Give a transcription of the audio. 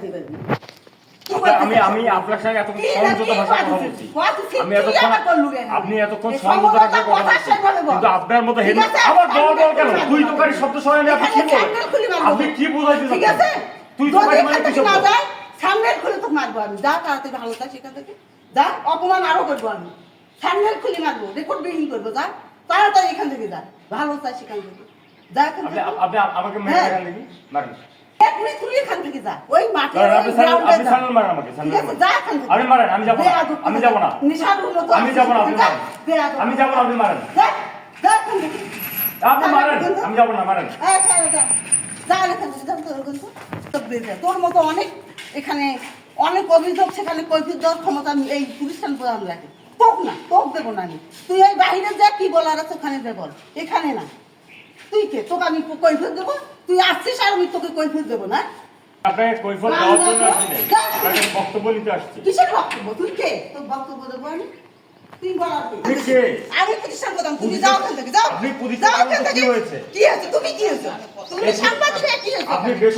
আপনার- বলতে আমি আমি আপনার সঙ্গে এতক্ষণ সংযত ভাষায় কথা কথা বলছি। আমি এতক্ষণ আবার করলু কেন? আপনি এতক্ষণ সংযত ভাষায় কথা কথা বলছি কিন্তু আপনার মতো হেন ঠিক দল দল কেন? তুই তোকারি শব্দ শোনেন আপনি কি বলেন? সামনে খুলে মারবো। আপনি কি বুঝাইতে চাচ্ছেন? তুই তোকারি এখান মানে কি থেকে না যায় সামনের খুলে তোকে মারবো আমি। যা তাড়াতাড়ি ভালো চাই সেখান থেকে। যা অপমান আরও করব আমি। সামনের খুলে মারবো রেকর্ড করব যা। তাড়াতাড়ি এখান থেকে যা। ভালো চাই সেখান থেকে। যা এখান থেকে। আপনি আমাকে মেরে এখান থেকে মারেন। তোর মতো অনেক এখানে অনেক অভিযোগ সেখানে দেওয়ার ক্ষমতা এই প্রতিষ্ঠান প্রধান রাখি। তোক না তোক দেবো না আমি। তুই ওই বাইরে যা কি বলার আছে ওখানে যা বল। এখানে না। তুই কে তোকে আমি কৈফত দেবো? তুই আসছিস আর আমি তোকে কৈফত দেবো না? আপনাকে কৈফত দেওয়ার জন্য আসছি আপনাকে বক্তব্য নিতে আসছি। কিসের বক্তব্য? তুই কে? তোর বক্তব্য দেবো আমি। তুই বলার কে? আমি প্রতিষ্ঠান প্রধান। তুমি যাও এখান থেকে যাও। আপনি থেকে। কি হয়েছে? কি হয়েছে? তুমি কি হয়েছে? তুমি সাংবাদিক কি হয়েছে? আপনি বেশ